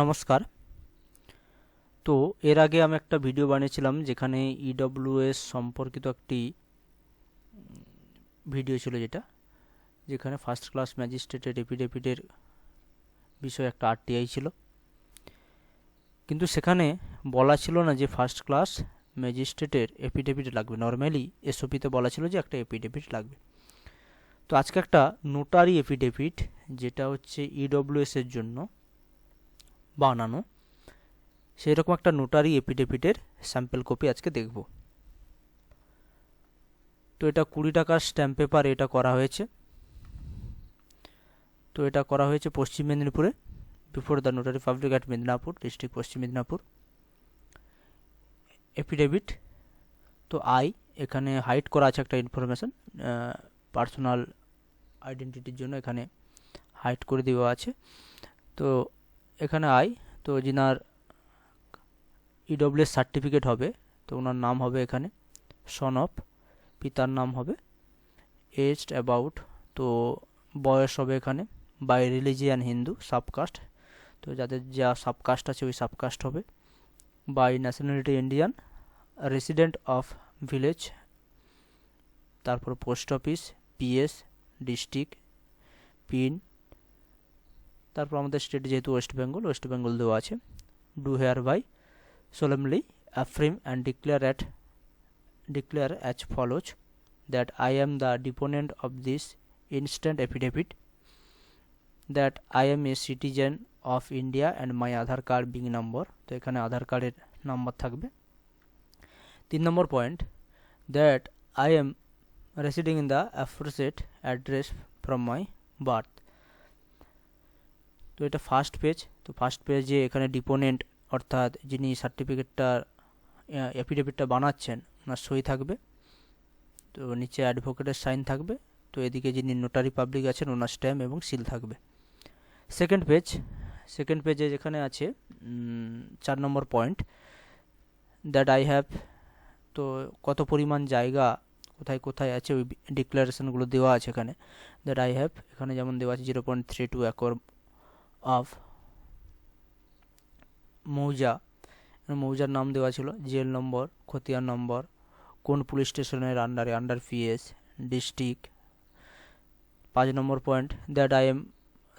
নমস্কার। তো এর আগে আমি একটা ভিডিও বানিয়েছিলাম যেখানে ইডব্লিউএস সম্পর্কিত একটি ভিডিও ছিল যেটা, যেখানে ফার্স্ট ক্লাস ম্যাজিস্ট্রেটের এপিডেভিটের বিষয়ে একটা আরটিআই ছিল। কিন্তু সেখানে বলা ছিল না যে ফার্স্ট ক্লাস ম্যাজিস্ট্রেটের এপিডেভিট লাগবে। নর্মালি এসওপিতে বলা ছিল যে একটা এপিডেভিট লাগবে। তো আজকে একটা নোটারি এপিডেভিট যেটা হচ্ছে ইডব্লিউএস এর জন্য। বানানো। সেই রকম একটা নোটারি এপিডেভিটের স্যাম্পল কপি আজকে দেখব। তো এটা কুড়ি টাকার স্ট্যাম্প পেপার এটা করা হয়েছে। তো এটা করা হয়েছে পশ্চিম মেদিনীপুরে before the notary public at Medinipur district Paschim Medinipur. Affidavit তো আই এখানে হাইড করা আছে একটা ইনফরমেশান পার্সোনাল আইডেন্টিটির জন্য এখানে হাইড করে দেওয়া আছে। তো এখানে আই, তো যিনার ইডব্লিউএস সার্টিফিকেট হবে, তো ওনার নাম হবে এখানে সন অফ পিতার নাম হবে এজড অ্যাবাউট তো বয়স হবে এখানে বাই রিলিজিয়ান হিন্দু সাবকাস্ট তো যাদের যা সাবকাস্ট আছে ওই সাবকাস্ট হবে by nationality Indian resident of village তারপর post office PS district pin তারপর আমাদের স্টেট যেহেতু ওয়েস্ট বেঙ্গল ওয়েস্ট বেঙ্গল দেওয়া আছে। Do hereby solemnly affirm and declare at declare as follows, that I am the deponent of this instant affidavit, that I am a citizen of India and my Aadhaar card being নম্বর তো এখানে আধার কার্ডের number থাকবে। তিন নম্বর point that I am residing in the aforesaid address from my birth তো এটা first page তো first পেজে এখানে ডিপোনেন্ট অর্থাৎ যিনি সার্টিফিকেটটা অ্যাফিডেভিটটা বানাচ্ছেন, ওনার সই থাকবে। তো নিচে অ্যাডভোকেটের সাইন থাকবে, তো এদিকে যিনি নোটারি পাবলিক আছেন, ওনার স্ট্যাম্প এবং সিল থাকবে। সেকেন্ড পেজ সেকেন্ড পেজে যেখানে আছে চার নম্বর পয়েন্ট দ্যাট আই হ্যাভ তো কত পরিমাণ জায়গা, কোথায় কোথায় আছে, ওই ডিক্লারেশনগুলো দেওয়া আছে এখানে। দ্যাট আই হ্যাভ এখানে যেমন দেওয়া আছে zero point three two acre of মৌজা। মৌজার নাম দেওয়া ছিল, জেল নম্বর, খতিয়ান নম্বর, কোন পুলিশ স্টেশনের আন্ডারে আন্ডার পিএস ডিস্ট্রিক্ট পাঁচ নম্বর point that I am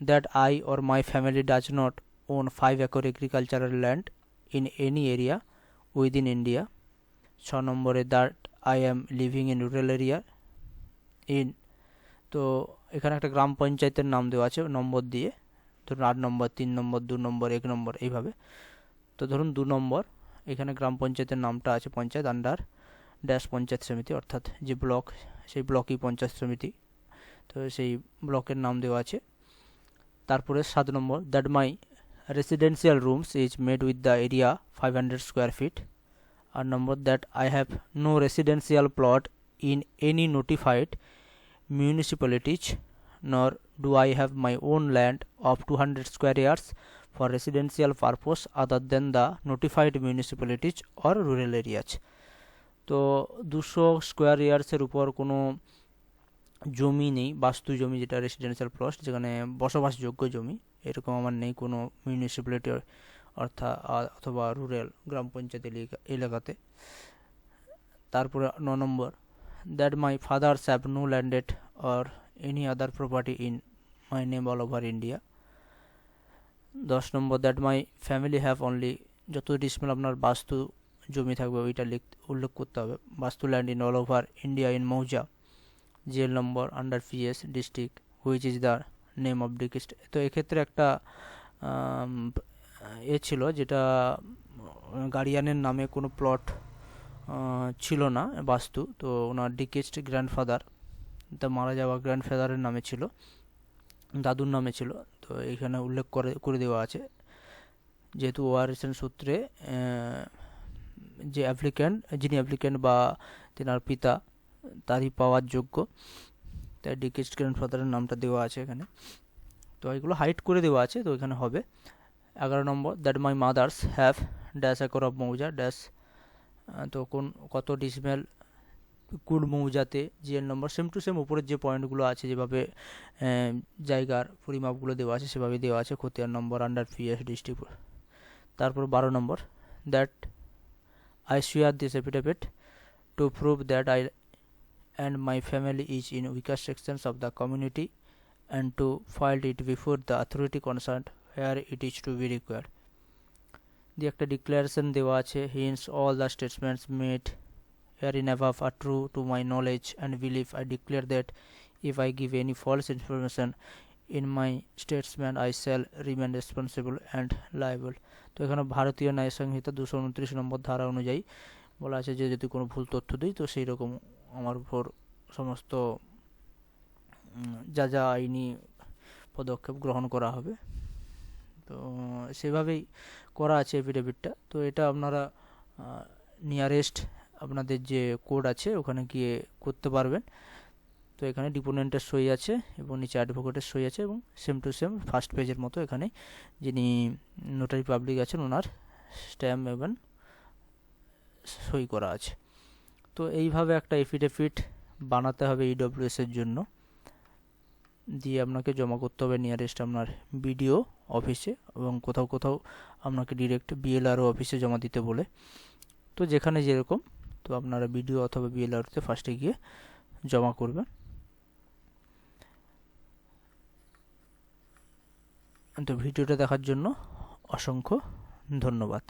that I or my family does not own five acre agricultural land in any area within India ছ নম্বরে that I am living in rural area in তো এখানে একটা গ্রাম পঞ্চায়েতের নাম দেওয়া আছে, নম্বর দিয়ে। ধরুন আট নম্বর, তিন নম্বর, দু নম্বর, এক নম্বর, এইভাবে। তো ধরুন দু নম্বর, এখানে গ্রাম পঞ্চায়েতের নামটা আছে পঞ্চায়েত আন্ডার ড্যাশ পঞ্চায়েত সমিতি, অর্থাৎ যে ব্লক সেই ব্লকই পঞ্চায়েত সমিতি। তো সেই ব্লকের নাম দেওয়া আছে। তারপরে সাত নম্বর that my residential rooms is made with the area five hundred square feet R number that I have no residential plot in any notified municipalities nor do I have my own land of 200 square yards for residential purpose other than the notified municipalities or rural areas তো দুশো square ইয়ার্সের উপর কোনো জমি নেই বাস্তু জমি যেটা residential plot যেখানে বসবাসযোগ্য জমি এরকম আমার নেই কোনো মিউনিসিপ্যালিটি অর্থাৎ অথবা রুরাল গ্রাম পঞ্চায়েত এলাকাতে তারপরে ন নম্বর that my fathers have no landed or any other property in my name all over India? দশ নম্বর that my family have only যত ডিসমেল আপনার বাস্তু জমি থাকবে, ওইটা লিখ উল্লেখ করতে হবে। বাস্তু land in all over India in মৌজা জেল নম্বর under PS district which is the name of district তো এক্ষেত্রে একটা এ ছিল যেটা গার্ডিয়ানের নামে কোনো প্লট ছিল না বাস্তু। তো ওনার ডিকেস্ট গ্র্যান্ডফাদার তা মারা যাওয়া গ্র্যান্ডফাদারের নামে ছিল, দাদুর নামে ছিল, তো এখানে উল্লেখ করে করে দেওয়া আছে। যেহেতু ওআরএসএন সূত্রে যে অ্যাপ্লিক্যান্ট যিনি অ্যাপ্লিক্যান্ট বা তেনার পিতা, তারই পাওয়ার যোগ্য, তাই ডিকেস্ট গ্র্যান্ডফাদারের নামটা দেওয়া আছে এখানে। তো এগুলো হাইট করে দেওয়া আছে, তো এখানে হবে। এগারো নম্বর that my mother's have dash acre of মৌজা ড্যাশ তো কোন, কত ডিসমেল কোন মৌজাতে জিএল নম্বর সেম টু সেম উপরের যে পয়েন্টগুলো আছে, যেভাবে জায়গার পরিমাপগুলো দেওয়া আছে, সেভাবে দেওয়া আছে খতিয়ান নম্বর আন্ডার পিএস ডিস্ট্রিক্ট তারপর বারো নম্বর that I swear this affidavit to prove that I and my family is in weaker sections of the community and to file it before the authority concerned where it is to be required. দিয়ে একটা declaration দেওয়া আছে hence all the statements made in above are true to my knowledge and believe I declare that if I give any false information in my statement I shall remain responsible and liable তো এখানে ভারতীয় ন্যায় সংহিতা দুশো উনত্রিশ নম্বর ধারা অনুযায়ী বলা আছে যে যদি কোনো ভুল তথ্য দিই, তো সেই রকম আমার উপর সমস্ত যা যা আইনি পদক্ষেপ গ্রহণ করা হবে। তো সেভাবেই করা আছে এফিডেভিটটা তো এটা আপনারা নিয়ারেস্ট আপনাদের যে কোড আছে, ওখানে গিয়ে করতে পারবেন। তো এখানে ডিপোনেন্টের সই আছে এবং নিচে অ্যাডভোকেটের সই আছে এবং সেম টু সেম ফার্স্ট পেজের মতো এখানে যিনি নোটারি পাবলিক আছেন, ওনার স্ট্যাম্প এবং সই করা আছে। তো এইভাবে একটা এফিডেভিট বানাতে হবে ইডব্লিউএস এর জন্য। দিয়ে আপনাকে জমা করতে হবে নিয়ারেস্ট আপনার বিডিও অফিসে এবং কোথাও কোথাও আপনাকে ডিরেক্ট বিএলআরও অফিসে জমা দিতে বলে। তো যেখানে যেরকম তো আপনারা বিডিও অথবা বিএলআরতে ফার্স্টে গিয়ে জমা করবেন। তো ভিডিওটা দেখার জন্য অসংখ্য ধন্যবাদ।